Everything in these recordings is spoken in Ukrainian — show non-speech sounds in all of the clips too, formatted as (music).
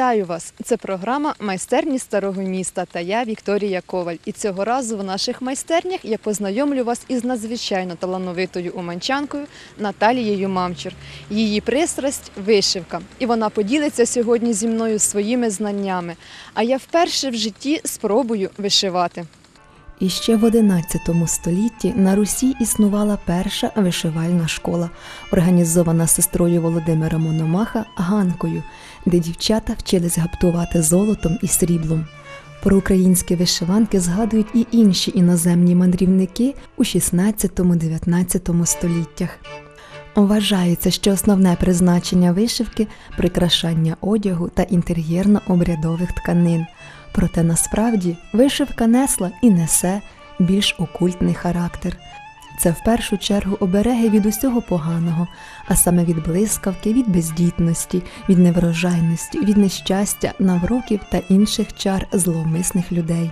Вітаю вас! Це програма Майстерні старого міста та я Вікторія Коваль. І цього разу в наших майстернях я познайомлю вас із надзвичайно талановитою уманчанкою Наталією Мамчур. Її пристрасть вишивка. І вона поділиться сьогодні зі мною своїми знаннями. А я вперше в житті спробую вишивати. І ще в XI столітті на Русі існувала перша вишивальна школа, організована сестрою Володимира Мономаха Ганкою, де дівчата вчились гаптувати золотом і сріблом. Про українські вишиванки згадують і інші іноземні мандрівники у 16-19 століттях. Вважається, що основне призначення вишивки прикрашання одягу та інтер'єрно-обрядових тканин. Проте насправді вишивка несла і несе більш окультний характер. Це в першу чергу обереги від усього поганого, а саме від блискавки, від бездітності, від неврожайності, від нещастя, навроків та інших чар зловмисних людей.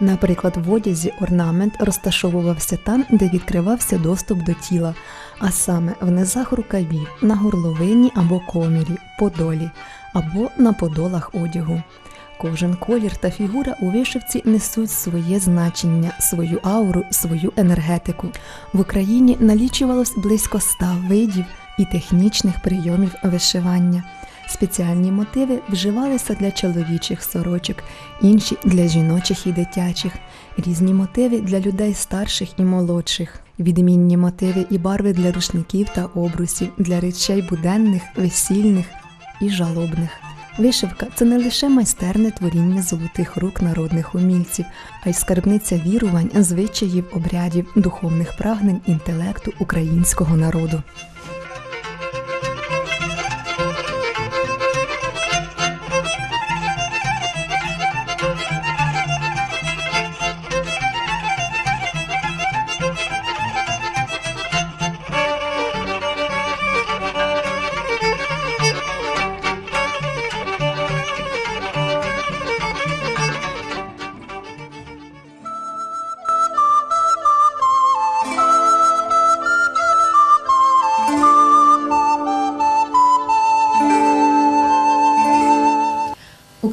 Наприклад, в одязі орнамент розташовувався там, де відкривався доступ до тіла, а саме в низах рукавів, на горловині або комірі, подолі або на подолах одягу. Кожен колір та фігура у вишивці несуть своє значення, свою ауру, свою енергетику. В Україні налічувалось близько ста видів і технічних прийомів вишивання. Спеціальні мотиви вживалися для чоловічих сорочок, інші для жіночих і дитячих, різні мотиви для людей старших і молодших, відмінні мотиви і барви для рушників та обрусів, для речей буденних, весільних і жалобних. Вишивка це не лише майстерне творіння золотих рук народних умільців, а й скарбниця вірувань, звичаїв, обрядів, духовних прагнень інтелекту українського народу.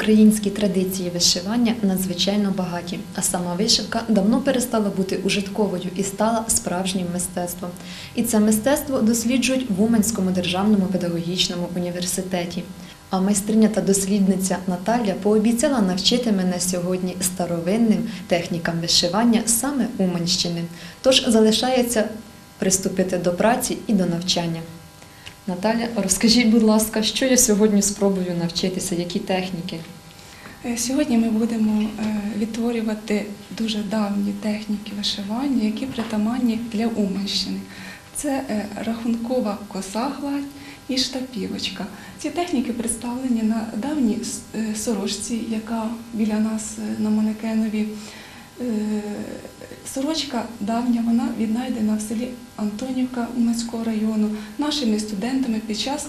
Українські традиції вишивання надзвичайно багаті, а сама вишивка давно перестала бути ужитковою і стала справжнім мистецтвом. І це мистецтво досліджують в Уманському державному педагогічному університеті. А майстриня та дослідниця Наталя пообіцяла навчити мене сьогодні старовинним технікам вишивання саме Уманщини. Тож залишається приступити до праці і до навчання. Наталя, розкажіть, будь ласка, що я сьогодні спробую навчитися, які техніки? Е, Сьогодні ми будемо е, відтворювати дуже давні техніки вишивання, які притаманні для Уманщини. Це е, рахункова коса гладь і штапівочка. Ці техніки представлені на давній сорочці, яка біля нас на манекенові. Сорочка давня, вона віднайдена в селі Антонівка Уманського району нашими студентами під час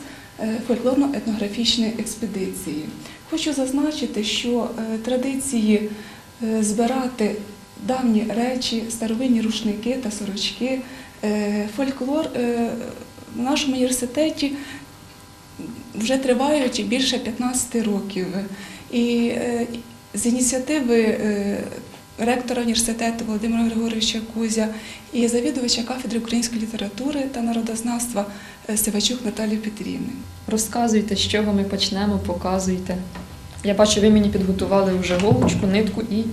фольклорно-етнографічної експедиції. Хочу зазначити, що е, традиції е, збирати давні речі, старовинні рушники та сорочки, е, фольклор в нашому університеті вже тривають більше 15 років. І з ініціативи ректора університету Володимира Григоровича Кузя і завідувача кафедри української літератури та народознавства Сивачук Наталії Петрівни. Розказуйте, з чого ми почнемо, показуйте. Я бачу, ви мені підготували вже голочку, нитку і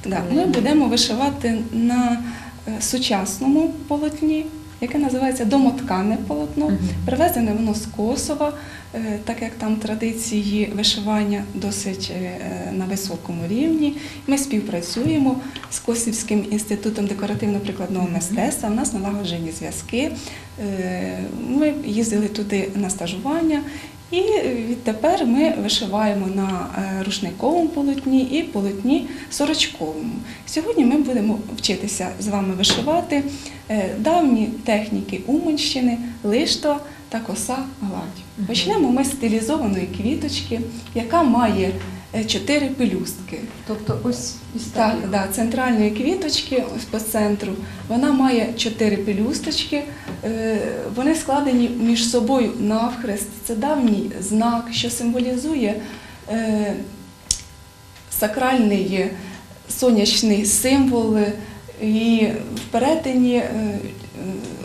Так, ми будемо вишивати на е, сучасному полотні, яке називається домоткане полотно. Привезене воно з Косова, е, так як там традиції вишивання досить е, на високому рівні. Ми співпрацюємо з Косівським інститутом декоративно-прикладного мистецтва. У нас налагоджені зв'язки. Е, Ми їздили туди на стажування. І відтепер ми вишиваємо на е, рушниковому полотні і полотні сорочковому. Сьогодні ми будемо вчитися з вами вишивати е, давні техніки Уманщини, лишто та коса гладь. Почнемо ми з стилізованої квіточки, яка має чотири пелюстки. тобто ось ось Так, да, центральної квіточки ось по центру. Вона має чотири пелюсточки. Е, Вони складені між собою навхрест. Це давній знак, що символізує е, сакральний е, сонячний символ, е, і в перетині е, е,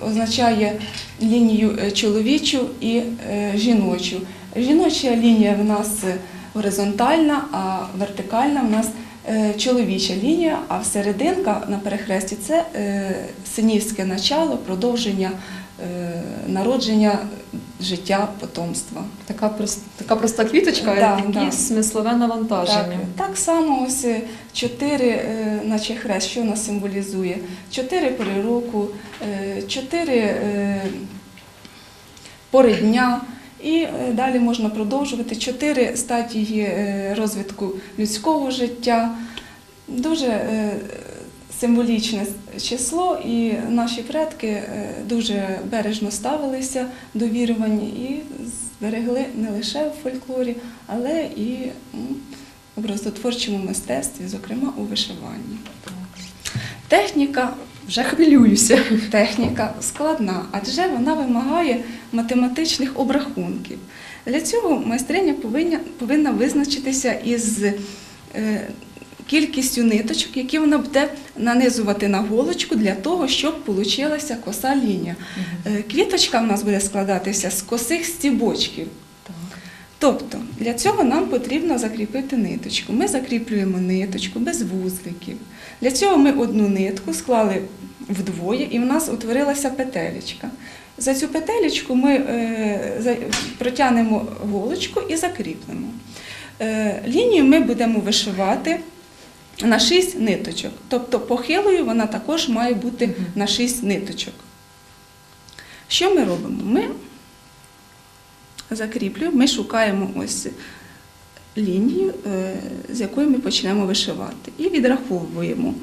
означає лінію е, чоловічу і е, жіночу. Жіноча лінія в нас е, горизонтальна, а вертикальна в нас е, чоловіча лінія, а всерединка на перехресті це е, синівське начало, продовження е, народження життя потомства. Така, прос- така проста квіточка, Да, а да. смислове навантаження. Так, так само ось чотири, наче хрест, що нас символізує? Чотири пори року, чотири пори дня. І е, далі можна продовжувати чотири стадії е, розвитку людського життя. Дуже е, символічне число, і наші предки дуже бережно ставилися до вірувань і зберегли не лише в фольклорі, але і в образотворчому мистецтві, зокрема у вишиванні. Техніка Вже хвилююся. Техніка складна, адже вона вимагає математичних обрахунків. Для цього майстриня повинна, повинна визначитися із е, кількістю ниточок, які вона буде нанизувати на голочку для того, щоб вийшла коса лінія. Е, Квіточка в нас буде складатися з косих стібочків. Тобто для цього нам потрібно закріпити ниточку. Ми закріплюємо ниточку без вузликів. Для цього ми одну нитку склали вдвоє, і в нас утворилася петелечка. За цю петелечку ми е, протягнемо голочку і закріпимо. Е, лінію ми будемо вишивати на 6 ниточок. Тобто похилою вона також має бути на 6 ниточок. Що ми робимо? Ми закріплюємо, ми шукаємо ось лінію, е, з якої ми почнемо вишивати. І відраховуємо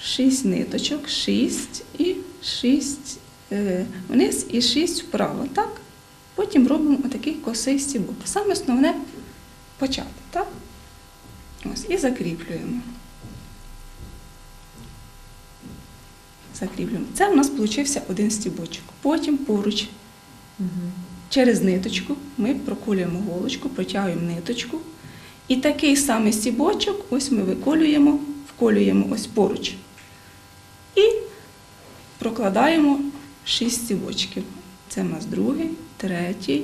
6 ниточок, 6 і 6 вниз і 6 вправо. Так? Потім робимо отакий косий стібок. Саме основне почати. Так? Ось, і закріплюємо. Закріплюємо. Це у нас вийшов один стібочок. Потім поруч Мгм. Через ниточку ми проколюємо голочку, протягуємо ниточку. І такий самий стібочок ось ми виколюємо, вколюємо ось поруч. І прокладаємо шість стібочків. Це у нас другий, третій.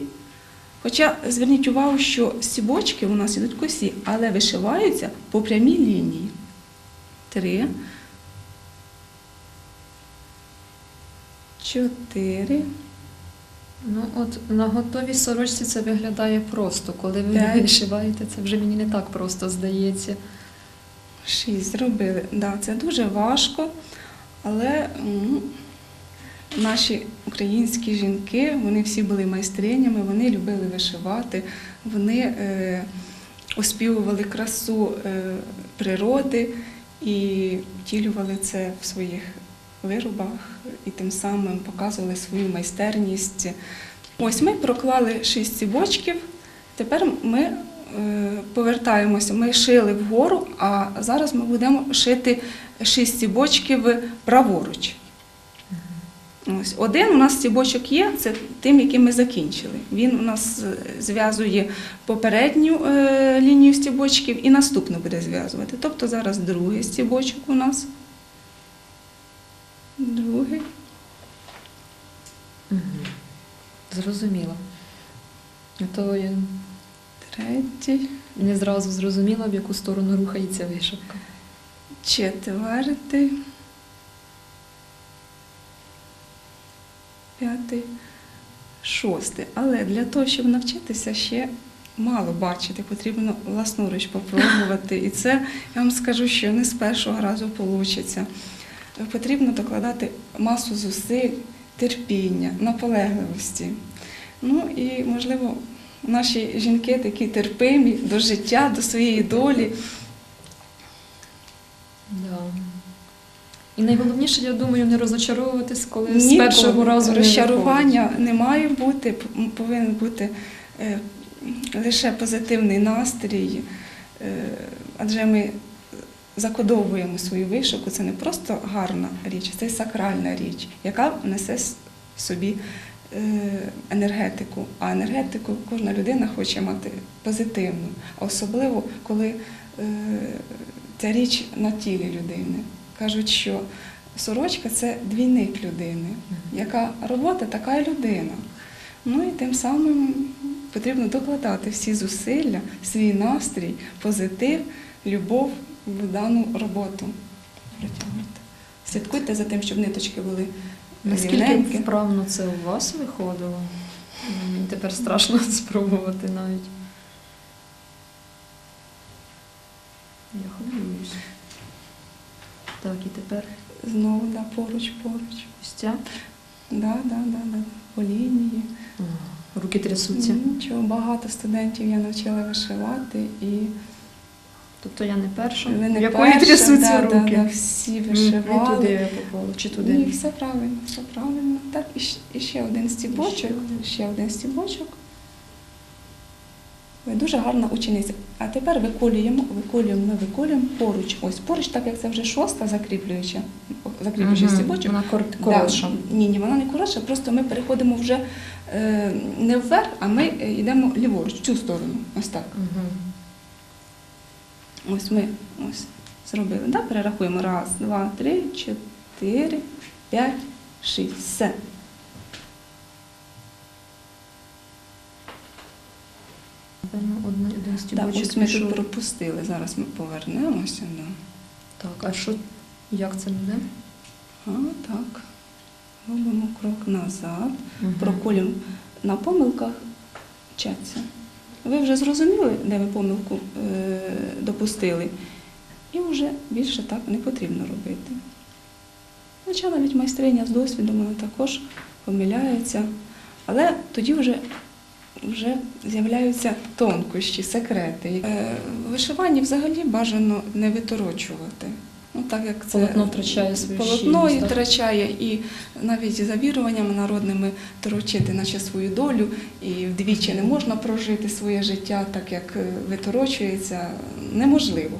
Хоча зверніть увагу, що стібочки у нас ідуть косі, але вишиваються по прямій лінії. Три. Чотири. Ну, от на готовій сорочці це виглядає просто. Коли ви Так. вишиваєте, це вже мені не так просто здається. Шість зробили. Да, це дуже важко, але м, наші українські жінки, вони всі були майстринями, вони любили вишивати, вони е, оспівували красу е, природи і втілювали це в своїх виробах і тим самим показували свою майстерність. Ось ми проклали шість цібочків. Тепер ми е, повертаємося. Ми шили вгору, а зараз ми будемо шити шість стібочків праворуч. Ось один у нас стібочок є, це тим, яким ми закінчили. Він у нас е, зв'язує попередню е, лінію стібочків і наступну буде зв'язувати. Тобто зараз другий стібочок у нас. Другий. Мгм. Зрозуміло. А То я Третій, не зразу зрозуміла, в яку сторону рухається вишивка. четвертий, п'ятий, шостий. Але для того, щоб навчитися, ще мало бачити, потрібно власноруч попробувати. І це я вам скажу, що не з першого разу вийде. Потрібно докладати масу зусиль, терпіння, наполегливості. Ну і, можливо, наші жінки такі терпимі до життя, до своєї долі. Да. І найголовніше, я думаю, не розочаровуватись, коли з першого разу розчарування не має бути, повинен бути е, лише позитивний настрій, е, адже ми закодовуємо свою вишивку. Це не просто гарна річ, це сакральна річ, яка несе в собі е, енергетику, а енергетику кожна людина хоче мати позитивну, особливо коли е, ця річ на тілі людини. Кажуть, що сорочка це двійник людини. Яка робота, така і людина. Ну і тим самим потрібно докладати всі зусилля, свій настрій, позитив, любов в дану роботу. Притягнути. Слідкуйте за тим, щоб ниточки були Наскільки вправно це у вас виходило? Мені тепер страшно (laughs) спробувати навіть. Я хвилююсь. Так, і тепер Знову да, поруч, поруч. ось ця. Да, да, да, да. По лінії. Руки трясуться. Нічого, багато студентів я навчила вишивати і Тобто я не перша. ви не Якої перша, трясуться да, руки? Да, да, всі М, Не туди я попала, чи туди? Ні, все правильно, все правильно. Так, і ще, і ще один стібочок. ще один. Ще один стібочок. Ви дуже гарна учениця. А тепер виколюємо, виколюємо, ми виколюємо поруч. Ось поруч, так як це вже шоста закріплююча, закріплюючий Мгм, стібочок. Вона кор- Да. Ні, ні, вона не коротша, просто ми переходимо вже е, не вверх, а ми йдемо ліворуч, в цю сторону. Ось так. Мгм. Ось ми ось зробили. Да? Перерахуємо. Раз, два, три, чотири, п'ять, шість. Все. Так, ось ми тут пропустили. Зараз ми повернемося. Да. Так, а що, як це буде? А, так. Робимо крок назад. Мгм. Проколюємо на помилках вчаться. Ви вже зрозуміли, де ви помилку е, допустили, і вже більше так не потрібно робити. Хоча навіть майстриня з досвідом вона також помиляється, але тоді вже, вже з'являються тонкощі, секрети. Е, вишивання взагалі бажано не виторочувати. Так як це Полотно втрачає свою полотно щільність, і втрачає, і навіть за віруваннями народними торочити наче свою долю, і вдвічі не можна прожити своє життя, так як е, виторочується, неможливо.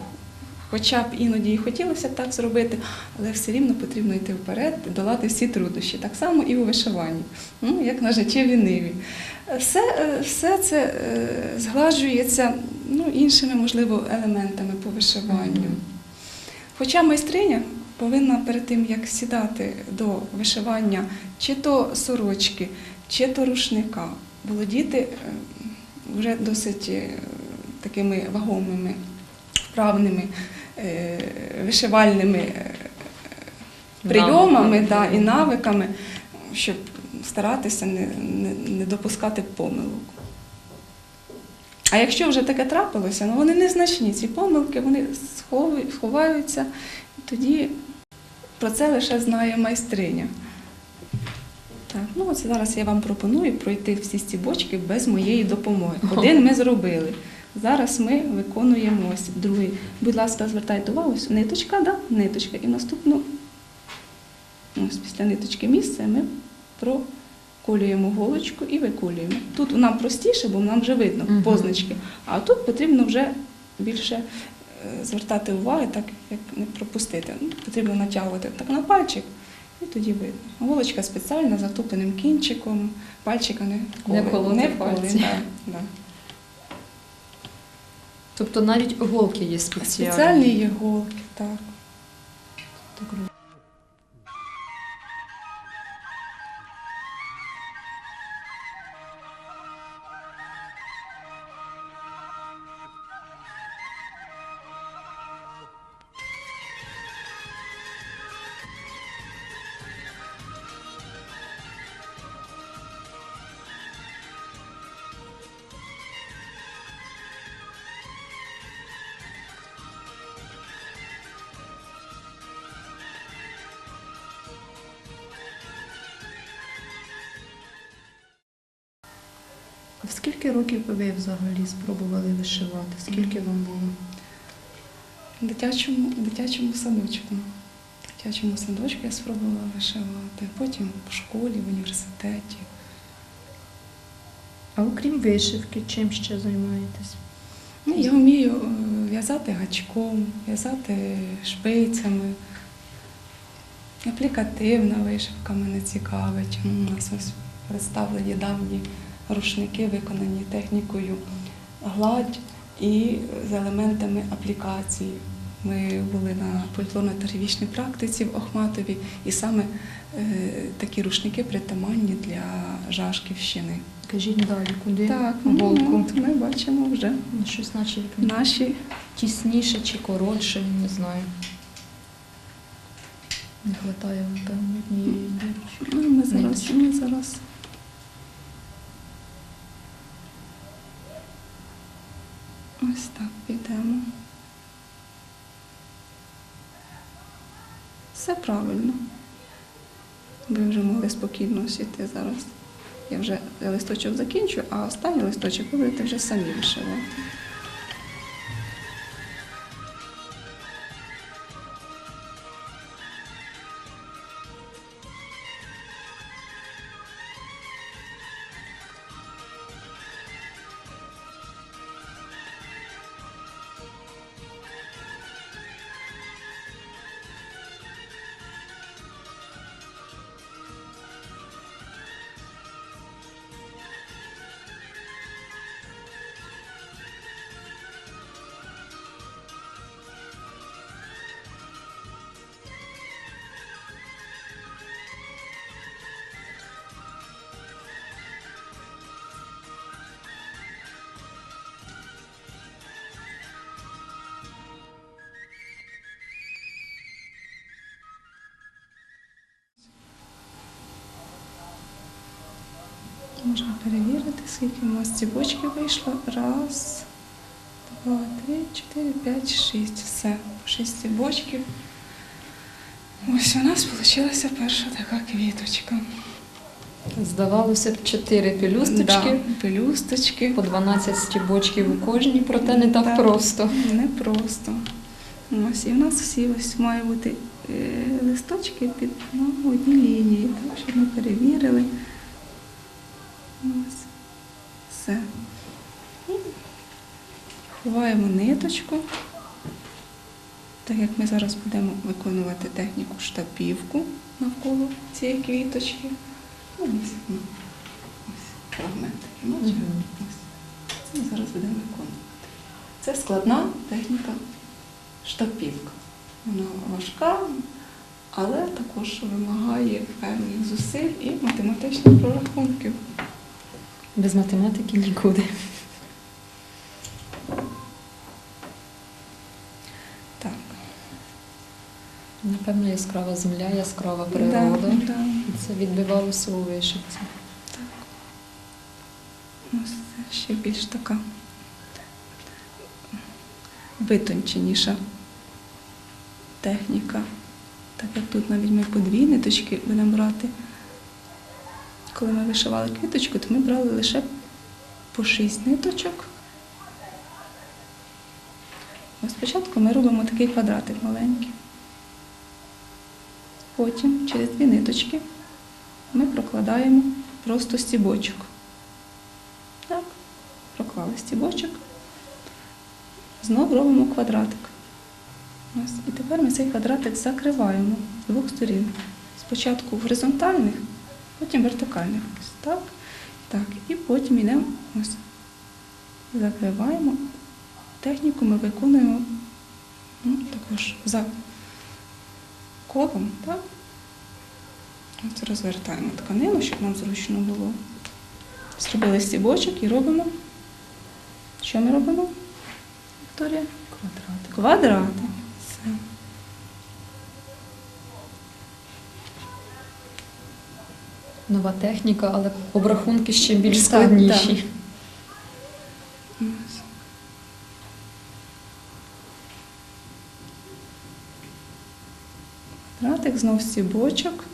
Хоча б іноді і хотілося б так зробити, але все рівно потрібно йти вперед, долати всі труднощі. Так само і у вишиванні, ну, як на життєвій ниві. Все, е, все це е, згладжується ну, іншими, можливо, елементами по вишиванню. Хоча майстриня повинна перед тим, як сідати до вишивання чи то сорочки, чи то рушника, володіти е, вже досить е, такими вагомими, вправними е, вишивальними прийомами да, і навиками, щоб старатися не, не, не допускати помилок. А якщо вже таке трапилося, ну вони незначні, ці помилки, вони сховаються, і тоді про це лише знає майстриня. Так, ну от зараз я вам пропоную пройти всі стібочки без моєї допомоги. Один ми зробили. Зараз ми виконуємо ось другий. Будь ласка, звертайте увагу, ось ниточка, да? ниточка. І наступну, ось після ниточки місце ми проколюємо голочку і виколюємо. Тут нам простіше, бо нам вже видно позначки. А тут потрібно вже більше е, звертати увагу, так як не пропустити. Ну, Потрібно натягувати так на пальчик, і тоді видно. Голочка спеціальна, з затупленим кінчиком, пальчика не Не коле- не пальці. да, да. Тобто навіть голки є спеціальні. Спеціальні є голки, так. В скільки років ви взагалі спробували вишивати? Скільки вам було? В дитячому, дитячому садочку. В дитячому садочку я спробувала вишивати, потім в школі, в університеті. А окрім вишивки, чим ще займаєтесь? Ну, я вмію е, в'язати гачком, в'язати шпицями. Аплікативна вишивка мене цікавить. У нас ось представлені давні рушники, виконані технікою гладь і з елементами аплікації. Ми були на фольклорно-таргівічній практиці в Охматові, і саме е, такі рушники притаманні для Жашківщини. Кажіть далі, куди Так, ну, ми бачимо вже Щось наче наші тісніше чи коротше, не знаю. Не вистачає, напевно, однієї дірочки. Ну, ми зараз, ми зараз. Ось так підемо. Все правильно. Ви вже могли спокійно сіти зараз. Я вже листочок закінчу, а останній листочок ви будете вже самі вишивати. Можна перевірити, скільки у нас цібочки вийшло. Раз, два, три, чотири, п'ять, шість. Все, шість цібочків. Ось у нас вийшла перша така квіточка. Здавалося б, чотири пелюсточки, Да, пелюсточки. по 12 стібочків у кожній, проте не так Так. просто. Не просто. Ось, і в нас всі ось мають бути е, листочки під ну, одній лінії, так, щоб ми перевірили. Ось. Все. Ховаємо ниточку. Так як ми зараз будемо виконувати техніку штапівку навколо цієї квіточки. Ну, ось, ну, ось фрагмент? Мгм. Ось. Це ми зараз будемо виконувати. Це складна техніка штапівка. Вона важка, але також вимагає певних зусиль і математичних прорахунків. Без математики нікуди. Так. Напевно, яскрава земля, яскрава природа. Да, да. Це відбивалося у вишивці. Ось це ще більш така витонченіша техніка. Так як тут навіть ми по дві ниточки будемо брати. Коли ми вишивали квіточку, то ми брали лише по шість ниточок. Ось спочатку ми робимо такий квадратик маленький. Потім через дві ниточки ми прокладаємо просто стібочок. Так, проклали стібочок. Знову робимо квадратик. Ось. І тепер ми цей квадратик закриваємо з двох сторін. Спочатку горизонтальних, потім вертикальних. Ось так. Так. І потім йдемо ось. Закриваємо. Техніку ми виконуємо ну, також за колом. Так? Ось розвертаємо тканину, щоб нам зручно було. Зробили стібочок і робимо. Що ми робимо? Вікторія? Квадрат. Квадрати. Нова техніка, але обрахунки ще більш Так, складніші. Ось. Квадратик, знов стібочок.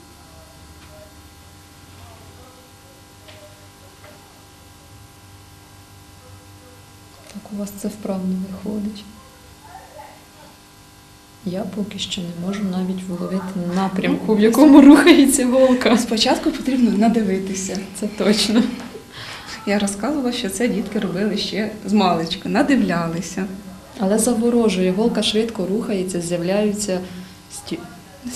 Так у вас це вправно виходить. Я поки що не можу навіть вловити напрямку, в якому рухається голка. Спочатку потрібно надивитися. Це точно. Я розказувала, що це дітки робили ще з маличку, надивлялися. Але заворожує, голка швидко рухається, з'являються сті...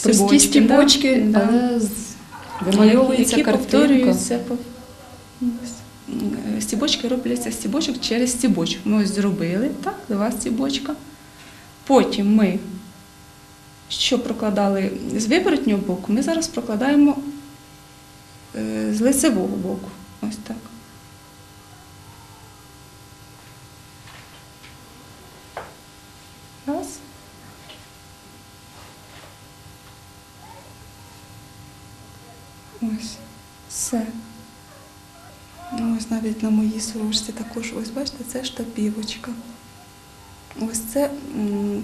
прості Стібочки, да, але з Вимальовується які картинка. повторюються. Стібочки робляться стібочок через стібочок. Ми ось зробили, так, два стібочка. Потім ми, що прокладали з виворотнього боку, ми зараз прокладаємо е, з лицевого боку. Ось так. Раз. Ось. Все. Ну, ось навіть на моїй сорочці також, ось бачите, це штапівочка. Ось це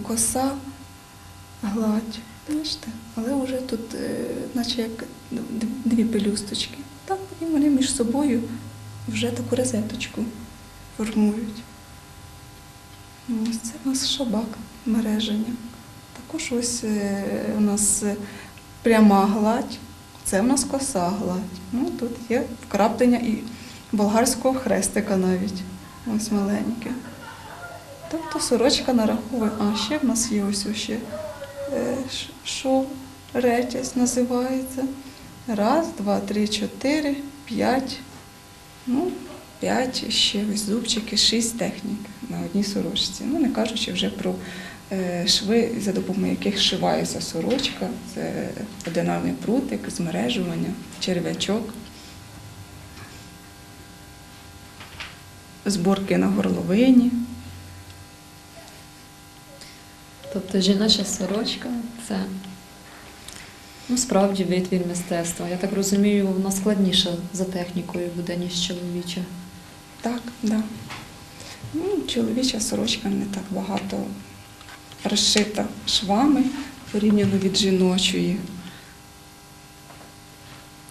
коса гладь. Бачите? Але вже тут, е, наче як дві пелюсточки. Так, і вони між собою вже таку розеточку формують. Ну, Ось це у нас шабак мереження. Також ось е, у нас пряма гладь, це в нас коса гладь. Ну, тут є вкраплення і болгарського хрестика навіть. Ось маленьке. Тобто сорочка нараховує. А ще в нас є ось ще шов, ретязь називається. Раз, два, три, чотири, п'ять. Ну, п'ять, ще зубчики, шість технік на одній сорочці. Ну, не кажучи вже про е, шви, за допомогою яких шивається сорочка. Це одинарний прутик, змережування, черв'ячок. Зборки на горловині. Тобто жіноча сорочка це ну, справді витвір мистецтва. Я так розумію, вона складніша за технікою буде, ніж чоловіча. Так, да. Ну, чоловіча сорочка не так багато розшита швами порівняно від жіночої.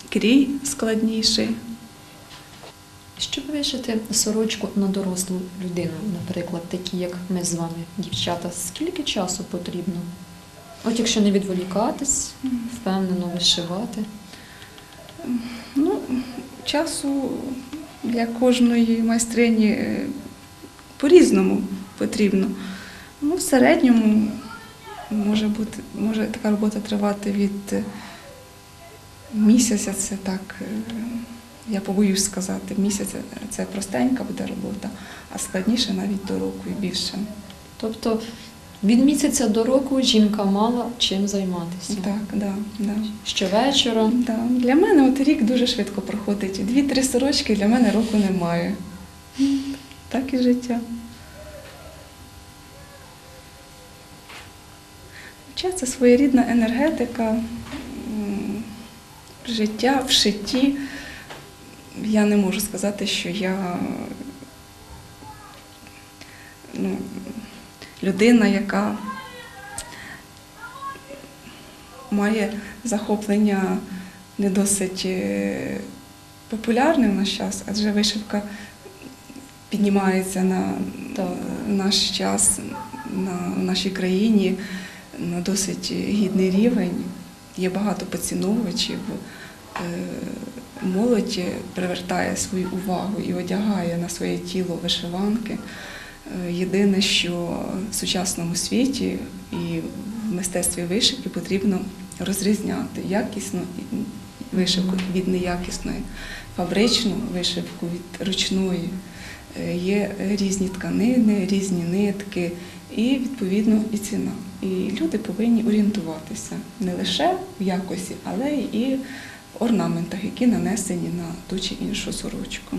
Крій складніший. Щоб вишити сорочку на дорослу людину, наприклад, такі, як ми з вами, дівчата, скільки часу потрібно? От якщо не відволікатись, впевнено вишивати. Ну, часу для кожної майстрині е, по-різному потрібно. Ну, в середньому може бути, може така робота тривати від е, місяця, це так, е, я побоюсь сказати, місяця це простенька буде робота, а складніше навіть до року і більше. Тобто від місяця до року жінка мала чим займатися. Так, да, да. Щовечора. Да. Для мене от рік дуже швидко проходить. Дві-три сорочки для мене року немає. Так і життя. Хоча це своєрідна енергетика, життя в шитті. Я не можу сказати, що я ну, людина, яка має захоплення не досить е, популярне в наш час, адже вишивка піднімається на Так. наш час на нашій країні на досить гідний рівень. Є багато поціновувачів. Е, Молодь привертає свою увагу і одягає на своє тіло вишиванки. Е, Єдине, що в сучасному світі і в мистецтві вишивки потрібно розрізняти якісну вишивку від неякісної, фабричну вишивку від ручної. Е, Є різні тканини, різні нитки і відповідно і ціна. І люди повинні орієнтуватися не лише в якості, але і орнаментах, які нанесені на ту чи іншу сорочку.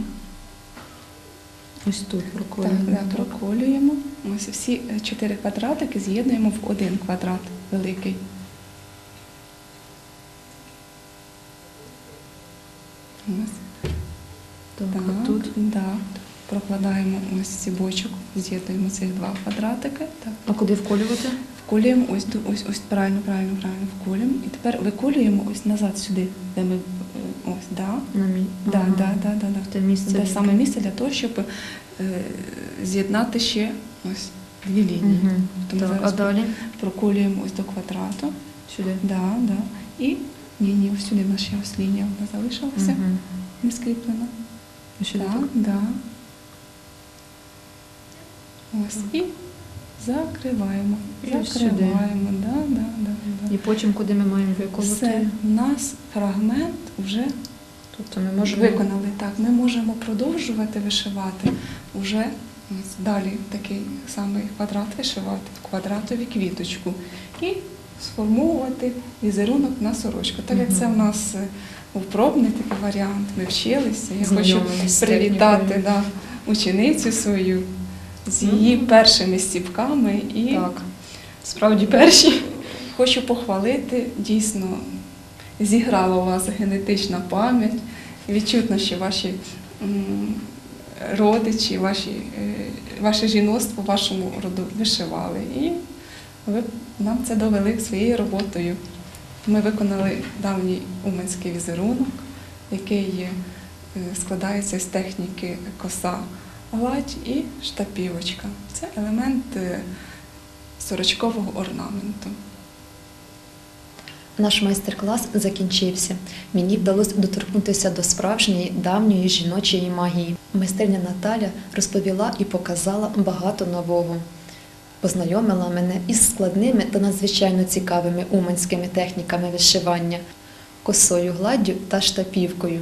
Ось тут Так, проколюємо. да, проколюємо. Ось всі е, чотири квадратики з'єднуємо в один квадрат великий. Ось. Так, Так, тут. да. Прокладаємо ось ці бочок, з'єднуємо цих два квадратики. Так. А куди вколювати? Вколюємо ось, ось, ось правильно, правильно, правильно вколюємо. І тепер виколюємо ось назад сюди, де ми е, ось, да. На мій. Да, Ага. да, да, да, да. Те місце. Це де- саме місце для того, щоб е, з'єднати ще ось дві лінії. Мгм. Тому Так, а далі? проколюємо ось до квадрату. Сюди. Да, да. І ні, ні, ось сюди в нас ще ось лінія одна залишилася, Мгм. не скріплена. Сюди Так, так. да. Ось і закриваємо, І закриваємо. Да, да, да, да. І потім, куди ми маємо виколоти? Все, у нас фрагмент вже Тобто ми можемо виконали так. Ми можемо продовжувати вишивати вже далі такий самий квадрат вишивати, в квадратові квіточку і сформовувати візерунок на сорочку. Так як це в нас е, був пробний такий варіант, ми вчилися. Я хочу привітати да, ученицю свою з її першими стіпками і Так. Справді перші. Хочу похвалити, дійсно зіграла у вас генетична пам'ять. Відчутно, що ваші родичі, ваші, е, ваше жіноцтво в вашому роду вишивали. І ви нам це довели своєю роботою. Ми виконали давній уманський візерунок, який е, складається з техніки коса гладь і штапівочка. Це елемент е, сорочкового орнаменту. Наш майстер-клас закінчився. Мені вдалося доторкнутися до справжньої давньої жіночої магії. Майстерня Наталя розповіла і показала багато нового. Познайомила мене із складними та надзвичайно цікавими уманськими техніками вишивання, косою гладдю та штапівкою.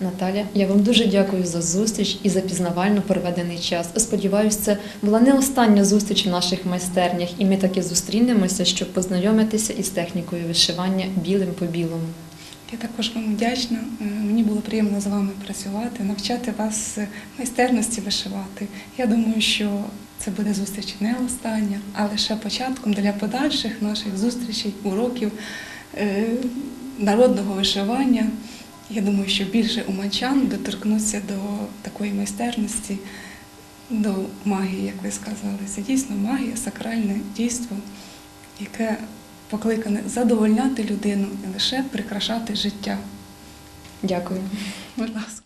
Наталя, я вам дуже дякую за зустріч і за пізнавально проведений час. Сподіваюся, це була не остання зустріч в наших майстернях, і ми таки зустрінемося, щоб познайомитися із технікою вишивання білим по білому. Я також вам вдячна. Е, Мені було приємно з вами працювати, навчати вас е, майстерності вишивати. Я думаю, що це буде зустріч не остання, а лише початком для подальших наших зустрічей, уроків е, народного вишивання. Я думаю, що більше умачан доторкнуться до такої майстерності, до магії, як ви сказали. Це дійсно магія, сакральне дійство, яке покликане задовольняти людину і лише прикрашати життя. Дякую. Будь ласка.